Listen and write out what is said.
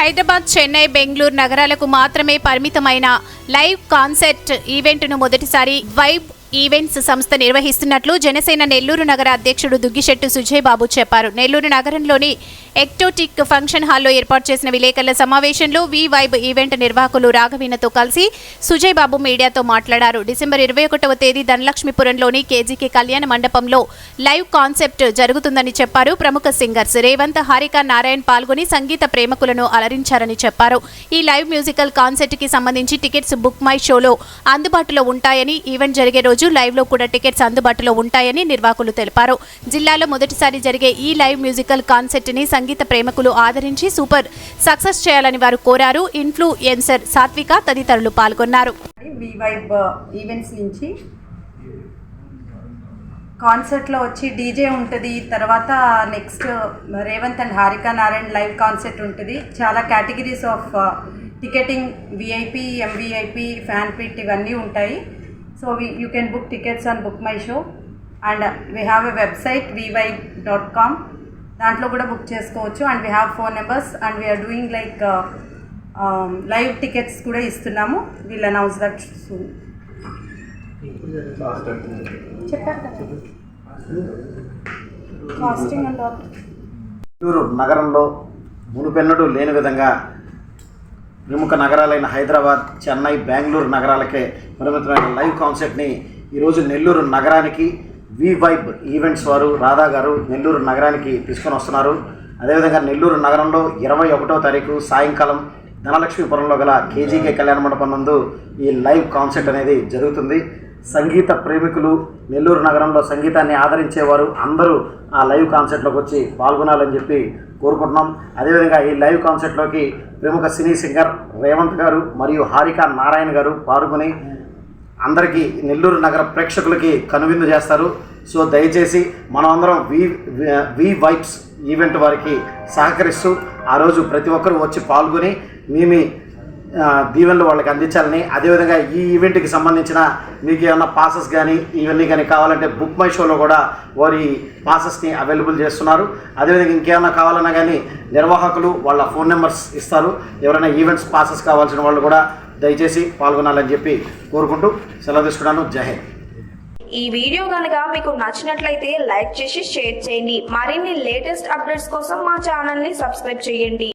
హైదరాబాద్ చెన్నై బెంగళూరు నగరాలకు మాత్రమే పరిమితమైన లైవ్ కాన్సర్ట్ ఈవెంట్ను మొదటిసారి వైబ్ ఈవెంట్స్ సంస్థ నిర్వహిస్తున్నట్లు జనసేన నెల్లూరు నగర అధ్యక్షుడు దుగ్గిశెట్టు సుజయ్ బాబు చెప్పారు. నెల్లూరు నగరంలోని ఎక్టోటిక్ ఫంక్షన్ హాల్లో ఏర్పాటు చేసిన విలేకరుల సమావేశంలో వి వైబ్ ఈవెంట్ నిర్వాహకులు రాఘవీనతో కలిసి సుజయ్ బాబు మీడియాతో మాట్లాడారు. డిసెంబర్ ఇరవై ఒకటవ తేదీ ధనలక్ష్మీపురంలోని కేజీకే కళ్యాణ మండపంలో లైవ్ కాన్సెప్ట్ జరుగుతుందని చెప్పారు. ప్రముఖ సింగర్స్ రేవంత్ హారిక నారాయణ్ పాల్గొని సంగీత ప్రేమకులను అలరించారని చెప్పారు. ఈ లైవ్ మ్యూజికల్ కాన్సెప్ట్కి సంబంధించి టికెట్స్ బుక్ మై షోలో అందుబాటులో ఉంటాయని ఈవెంట్ జరిగే రోజు లైవ్లో కూడా టికెట్స్ అందుబాటులో ఉంటాయని నిర్వాహకులు తెలిపారు. జిల్లాలో మొదటిసారి జరిగే ఈ లైవ్ మ్యూజికల్ కాన్సెప్ట్ని సంగీత ప్రేమకులు ఆదరించి సూపర్ సక్సెస్ చేయాలని వారు కోరారు. ఇన్ఫ్లుయెన్సర్ సాత్విక తదితరులు పాల్గొన్నారు. ఈవెంట్స్ నుంచి కాన్సర్ట్లో వచ్చి డీజే ఉంటుంది తర్వాత next Revanth and Harika Narayan live concert ఉంటుంది. చాలా categories of ticketing VIP MVIP fan pit ఇవన్నీ ఉంటాయి. So you can book tickets on BookMyShow and we have a website VY dot com దాంట్లో కూడా బుక్ చేసుకోవచ్చు. And we have phone numbers and we are doing like live tickets కూడా ఇస్తున్నాము. We'll announce that soon చెప్పారు casting and Nellore నగరంలో మునుపెన్నడూ లేని విధంగా ప్రముఖ నగరాలైన హైదరాబాద్ చెన్నై బెంగళూరు నగరాలకే పరిమితమైన లైవ్ కాన్సెప్ట్ని ఈరోజు నెల్లూరు నగరానికి వి వైబ్ ఈవెంట్స్ వారు రాధా గారు నెల్లూరు నగరానికి తీసుకొని వస్తున్నారు. అదేవిధంగా నెల్లూరు నగరంలో ఇరవై ఒకటో తారీఖు సాయంకాలం ధనలక్ష్మీపురంలో గల కేజీకే కళ్యాణ మండపం నందు ఈ లైవ్ కాన్సర్ట్ అనేది జరుగుతుంది. సంగీత ప్రేమికులు నెల్లూరు నగరంలో సంగీతాన్ని ఆదరించేవారు అందరూ ఆ లైవ్ కాన్సర్ట్లోకి వచ్చి పాల్గొనాలని చెప్పి కోరుకుంటున్నాం. అదేవిధంగా ఈ లైవ్ కాన్సర్ట్లోకి ప్రముఖ సినీ సింగర్ రేవంత్ గారు మరియు హారిక నారాయణ గారు పాల్గొని అందరికీ నెల్లూరు నగర ప్రేక్షకులకి కనువిందు చేస్తారు. సో దయచేసి మనమందరం వి వి వైబ్స్ ఈవెంట్ వారికి సహకరిస్తూ ఆ రోజు ప్రతి ఒక్కరూ వచ్చి పాల్గొని మీ మీ దీవెనలు వాళ్ళకి అందించాలని అదేవిధంగా ఈ ఈవెంట్కి సంబంధించిన మీకు ఏమైనా పాసెస్ కానీ ఇవన్నీ కానీ కావాలంటే బుక్ మై షోలో కూడా వారి పాసెస్ని అవైలబుల్ చేస్తున్నారు. అదేవిధంగా ఇంకేమైనా కావాలన్నా కానీ నిర్వాహకులు వాళ్ళ ఫోన్ నెంబర్స్ ఇస్తారు. ఎవరైనా ఈవెంట్స్ పాసెస్ కావాల్సిన వాళ్ళు కూడా దయచేసి పాల్గొనాలని చెప్పి కోరుకుంటూ సెలవు తీసుకున్నాను. జై ఈ వీడియో కనుక మీకు నచ్చినట్లయితే లైక్ చేసి షేర్ చేయండి. మరిన్ని లేటెస్ట్ అప్డేట్స్ కోసం మా ఛానల్ని సబ్స్క్రైబ్ చేయండి.